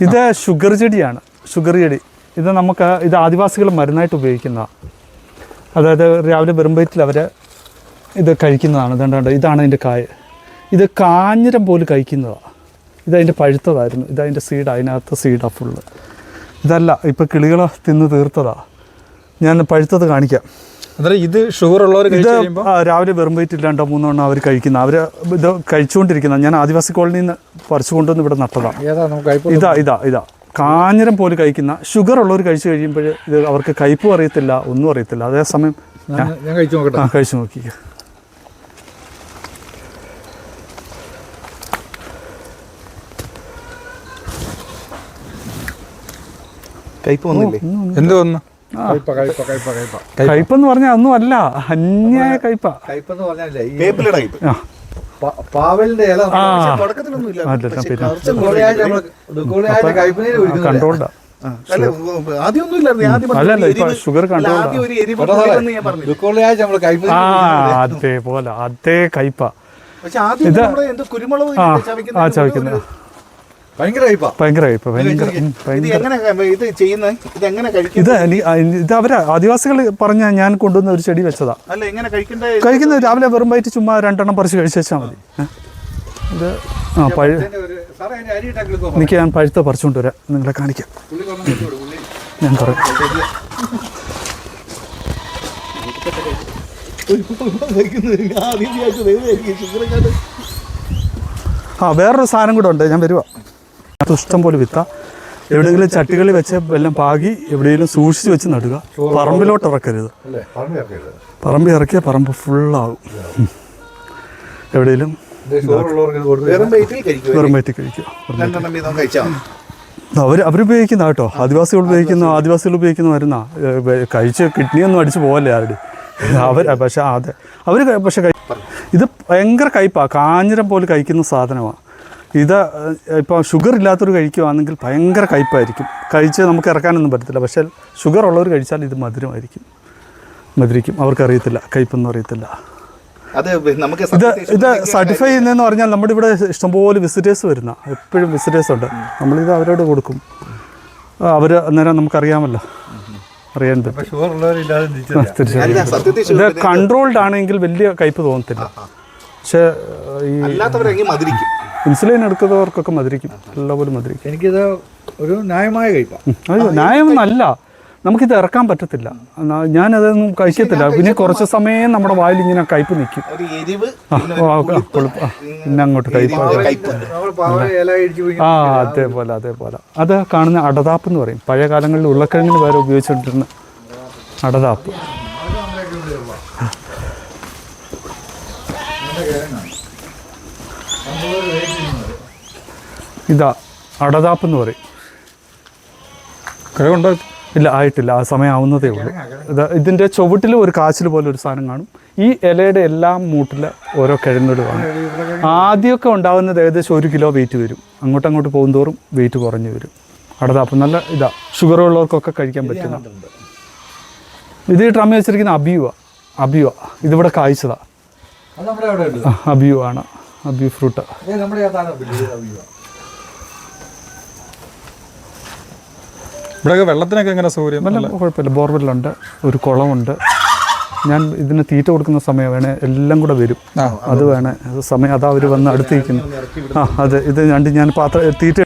ഇത് ഷുഗർ ചെടിയാണ്. ഷുഗർ ചെടി. ഇത് നമുക്ക് ഇത് ആദിവാസികൾ മരുന്നായിട്ട് ഉപയോഗിക്കുന്ന അതായത് രാവിലെ വെറുമ്പയറ്റിൽ അവർ ഇത് കഴിക്കുന്നതാണ്. ഇതുകൊണ്ട് ഇതാണ് അതിന്റെ കായ. ഇത് കാഞ്ഞിരം പോലും കഴിക്കുന്നതാണ് ഇതതിന്റെ പഴുത്തതായിരുന്നു. ഇതതിന്റെ സീഡ് അതിനകത്ത് സീഡാണ് ഫുള്ള് ഇതല്ല ഇപ്പോൾ കിളികൾ തിന്ന് തീർത്തതാണ് ഞാൻ പഴുത്തത് കാണിക്കാം. ഇത് ഷുഗർ ഉള്ളവർ ഇത് ആ, രാവിലെ വെറും വയറ്റിൽ രണ്ടോ മൂന്നോ എണ്ണം അവർ കഴിക്കുന്ന. അവർ ഇത് കഴിച്ചുകൊണ്ടിരിക്കുന്ന ഞാൻ ആദിവാസി കോളനിയിൽ നിന്ന് പറിച്ചു കൊണ്ടുവന്ന് ഇവിടെ നട്ടതാണ് ഇതാ ഇതാ ഇതാ. കാഞ്ഞിരം പോലെ കഴിക്കുന്ന ഷുഗർ ഉള്ളവർ കഴിച്ചു കഴിയുമ്പോൾ ഇത് അവർക്ക് കയ്പും അറിയത്തില്ല ഒന്നും അറിയത്തില്ല. അതേസമയം ഞാൻ ഞാൻ കഴിച്ചു നോക്കട്ടെ. ആ കഴിച്ചു നോക്കി. കയ്പ് വന്നില്ലേ എന്ത് വന്നു കയ്പ കയ്പ കയ്പ കയ്പ. കയ്പെന്ന് പറഞ്ഞാൽ ഒന്നും അല്ല അന്യായ കയ്പ. കയ്പെന്ന് പറഞ്ഞാലേ വേപ്പിലയുടെ കയ്പ്. പാവലിന്റെ ഇല? അതേപോലെ അതേ കയ്പ. ഇത് ആ ചവയ്ക്കുന്ന ഇത് ഇത് അവർ ആദിവാസികൾ പറഞ്ഞ ഞാൻ കൊണ്ടുവന്ന ഒരു ചെടി വെച്ചതാ. അല്ല എങ്ങനെ കഴിക്കേണ്ട കഴിക്കുന്നത് രാവിലെ വെറും വയറ്റ് ചുമ്മാ രണ്ടെണ്ണം പറിച്ച് കഴിച്ച് വെച്ചാൽ മതി ഇത് ആ പഴു? എനിക്ക് ഞാൻ പഴുത്ത പറിച്ചുകൊണ്ട് വരാം. നിങ്ങളെ കാണിക്കാം. ഞാൻ പറയാം ആ വേറൊരു സാധനം കൂടെ ഉണ്ട്. ഞാൻ വരുവാ. അത് ഇഷ്ടം പോലെ വിത്ത. എവിടെയെങ്കിലും ചട്ടികളിൽ വെച്ച് എല്ലാം പാകി എവിടെയെങ്കിലും സൂക്ഷിച്ച് വെച്ച് നടുക. പറമ്പിലോട്ട് ഇറക്കരുത്. അല്ലേ? പറമ്പ് ഇറക്കിയ പറമ്പ് ഫുള്ളാവും എവിടെയെങ്കിലും വെറും വെയിറ്റിൽ കഴിക്കുക. അവർ അവരുപയോഗിക്കുന്ന കേട്ടോ. ആദിവാസികൾ ഉപയോഗിക്കുന്ന ആദിവാസികൾ ഉപയോഗിക്കുന്ന മരുന്ന. കഴിച്ച് കിഡ്നി കഴിച്ച് കിഡ്നിയൊന്നും അടിച്ച് പോകല്ലേ ആരുടെ? അവർ പക്ഷെ അതെ. അവർ പക്ഷെ ഇത് ഭയങ്കര കയ്പാ. കാഞ്ഞിരം പോലെ കഴിക്കുന്ന സാധനമാണ് ഇത് ഇപ്പോൾ ഷുഗർ ഇല്ലാത്തവർ കഴിക്കുകയാണെങ്കിൽ ഭയങ്കര കയ്പായിരിക്കും. കഴിച്ച് നമുക്ക് ഇറക്കാനൊന്നും പറ്റത്തില്ല. പക്ഷേ ഷുഗർ ഉള്ളവർ കഴിച്ചാൽ ഇത് മധുരമായിരിക്കും. മധുരിക്കും. അവർക്കറിയത്തില്ല. കയ്പൊന്നും അറിയത്തില്ല. അത് നമുക്ക് ഇത് ഇത് സർട്ടിഫൈ ചെയ്യുന്നതെന്ന് പറഞ്ഞാൽ നമ്മുടെ ഇവിടെ ഇഷ്ടംപോലെ വിസിറ്റേഴ്സ് വരുന്ന എപ്പോഴും വിസിറ്റേഴ്സ് ഉണ്ട്. നമ്മളിത് അവരോട് കൊടുക്കും. അവർ അന്നേരം നമുക്കറിയാമല്ലോ. അറിയാൻ പറ്റും. ഷുഗർ ഉള്ളവരില്ലാതെ തിരിച്ചറിയാം അല്ല സത്യത്തിൽ ഇത് sugar- കൺട്രോൾഡ് ആണെങ്കിൽ വലിയ കയ്പ് തോന്നത്തില്ല. പക്ഷേ ഈ അല്ലാത്തവരെങ്കിൽ മതിരിക്കും. ഇൻസുലിൻ എടുക്കുന്നവർക്കൊക്കെ മധുരിക്കും എല്ലാവരും മധുരിക്കും എനിക്കിത് ഒരു ന്യായമായ കഴിപ്പാണ് അയ്യോ ന്യായമൊന്നല്ല. നമുക്കിത് ഇറക്കാൻ പറ്റത്തില്ല. ഞാനതൊന്നും കഴിക്കത്തില്ല. പിന്നെ കുറച്ച് സമയം നമ്മുടെ വായിൽ ഇങ്ങനെ കയ്പ് നിൽക്കും. പിന്നെ അങ്ങോട്ട് കയ്പ് ആ അതേപോലെ അതേപോലെ. അത് കാണുന്ന അടതാപ്പ് എന്ന് പറയും. പഴയ കാലങ്ങളിൽ ഉരുളക്കിഴങ്ങിന് വരെ ഉപയോഗിച്ചുകൊണ്ടിരുന്ന അടതാപ്പ്. ഇതാ അടതാപ്പ് എന്ന് പറയും. കഴിവുണ്ടോ ഇല്ല ആയിട്ടില്ല ആ സമയമാവുന്നതേ ഉള്ളൂ. ഇത് ഇതിന്റെ ചുവട്ടിൽ ഒരു കാച്ചിൽ പോലെ ഒരു സാധനം കാണും. ഈ ഇലയുടെ എല്ലാ മൂട്ടിൽ ഓരോ കിഴങ്ങുകൾ കാണും ആദ്യമൊക്കെ ഉണ്ടാകുന്നത് ഏകദേശം ഒരു കിലോ വെയിറ്റ് വരും. അങ്ങോട്ടും അങ്ങോട്ട് പോകും തോറും വെയിറ്റ് കുറഞ്ഞു വരും. അടതാപ്പ് നല്ല ഇതാ ഷുഗർ ഉള്ളവർക്കൊക്കെ കഴിക്കാൻ പറ്റുന്ന. ഇത് ഈ ട്രമ്മ വെച്ചിരിക്കുന്ന അബിയുവ. അബിയുവ. ഇതിവിടെ കായ്ച്ചതാ. അബിയു ആണ്. അബിയു ഫ്രൂട്ട്. ഇവിടെയൊക്കെ വെള്ളത്തിനൊക്കെ എങ്ങനെ സൗകര്യം? നല്ല കുഴപ്പമില്ല. ബോർവെല്ലുണ്ട് ഒരു കുളമുണ്ട്. ഞാൻ ഇതിന് തീറ്റ കൊടുക്കുന്ന സമയം വേണേ എല്ലാം കൂടെ വരും. അത് വേണേ. സമയം അതാ അവർ വന്ന് അടുത്തിരിക്കുന്നു. ആ അതെ. ഇത് രണ്ട് ഞാൻ പാത്രം തീറ്റ